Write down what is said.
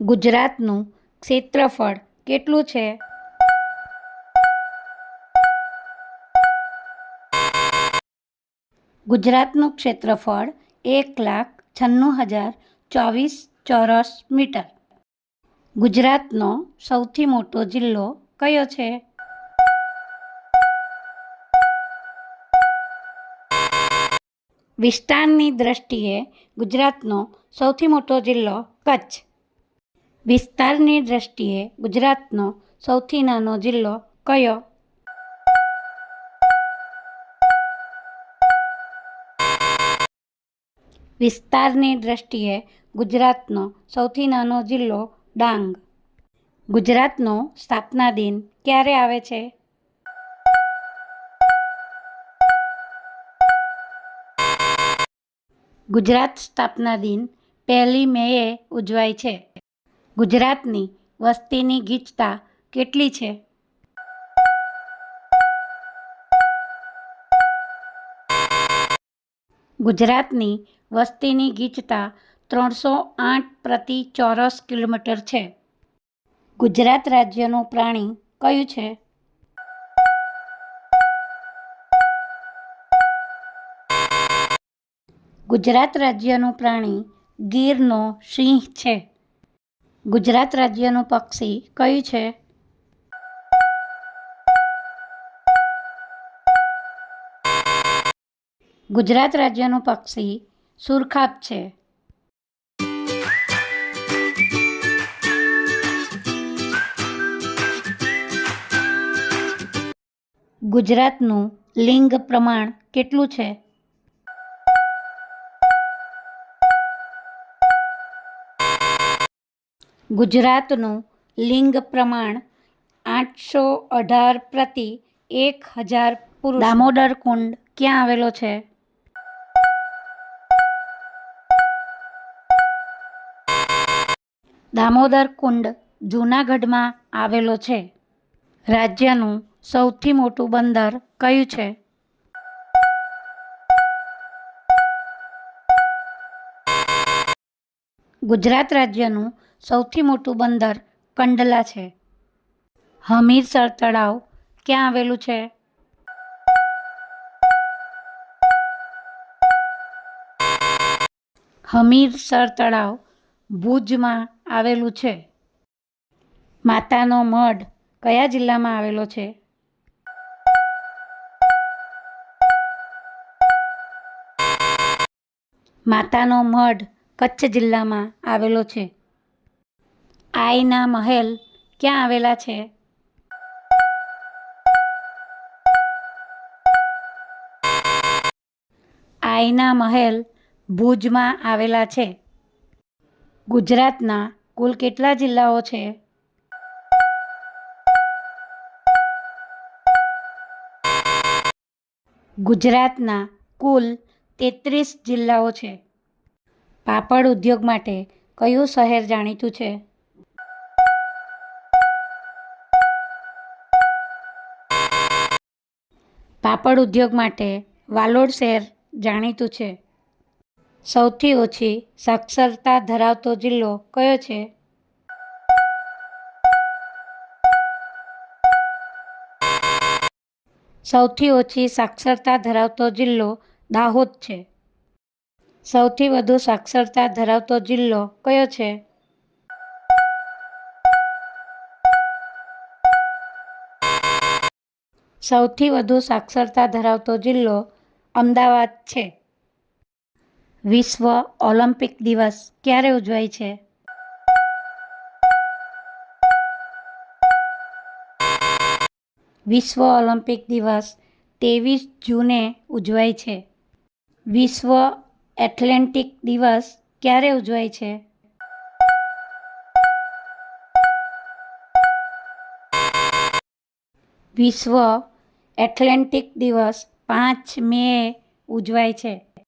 ગુજરાતનું ક્ષેત્રફળ કેટલું છે? ગુજરાતનું ક્ષેત્રફળ એક લાખ છન્નું હજાર ચોવીસ ચોરસ મીટર. ગુજરાતનો સૌથી મોટો જિલ્લો કયો છે? વિસ્તારની દ્રષ્ટિએ ગુજરાતનો સૌથી મોટો જિલ્લો કચ્છ. વિસ્તારની દ્રષ્ટિએ ગુજરાતનો સૌથી નાનો જિલ્લો કયો? વિસ્તારની દ્રષ્ટિએ ગુજરાતનો સૌથી નાનો જિલ્લો ડાંગ. ગુજરાતનો સ્થાપના દિન ક્યારે આવે છે? ગુજરાત સ્થાપના દિન પહેલી મેએ ઉજવાય છે. ગુજરાતની વસ્તીની ગીચતા કેટલી છે? ગુજરાતની વસ્તીની ગીચતા ત્રણસો આઠ પ્રતિ ચોરસ કિલોમીટર છે. ગુજરાત રાજ્યનું પ્રાણી કયું છે? ગુજરાત રાજ્યનું પ્રાણી ગીરનો સિંહ છે. ગુજરાત રાજ્યનું પક્ષી કયું છે? ગુજરાત રાજ્યનું પક્ષી સુરખાબ છે. ગુજરાતનું લિંગ પ્રમાણ કેટલું છે? ગુજરાતનું લિંગ પ્રમાણ આઠસો અઢાર પ્રતિ એક હજાર પુરુષ. દામોદર કુંડ ક્યાં આવેલો છે? દામોદર કુંડ જૂનાગઢમાં આવેલો છે. રાજ્યનું સૌથી મોટું બંદર કયું છે? ગુજરાત રાજ્યનું સૌથી મોટું બંદર કંડલા છે. હમીરસર તળાવ ક્યાં આવેલું છે? હમીરસર તળાવ ભુજમાં આવેલું છે. માતાનો મઢ કયા જિલ્લામાં આવેલો છે? માતાનો મઢ કચ્છ જિલ્લામાં આવેલો છે. આઈના મહેલ ક્યાં આવેલા છે? આઈના મહેલ ભુજમાં આવેલા છે. ગુજરાતના કુલ કેટલા જિલ્લાઓ છે? ગુજરાતના કુલ તેત્રીસ જિલ્લાઓ છે. પાપડ ઉદ્યોગ માટે કયું શહેર જાણીતું છે? પાપડ ઉદ્યોગ માટે વાલોડ શહેર જાણીતું છે. સૌથી ઓછી સાક્ષરતા ધરાવતો જિલ્લો કયો છે? સૌથી ઓછી સાક્ષરતા ધરાવતો જિલ્લો દાહોદ છે. સૌથી વધુ સાક્ષરતા ધરાવતો જિલ્લો કયો છે? સૌથી વધુ સાક્ષરતા ધરાવતો જિલ્લો અમદાવાદ છે. વિશ્વ ઓલિમ્પિક દિવસ ક્યારે ઉજવાય છે? વિશ્વ ઓલિમ્પિક દિવસ ત્રેવીસ જૂને ઉજવાય છે. વિશ્વ એટલેન્ટિક દિવસ ક્યારે ઉજવાય છે? વિશ્વ એથ્લેટિક દિવસ પાંચ મે ઉજવાય છે.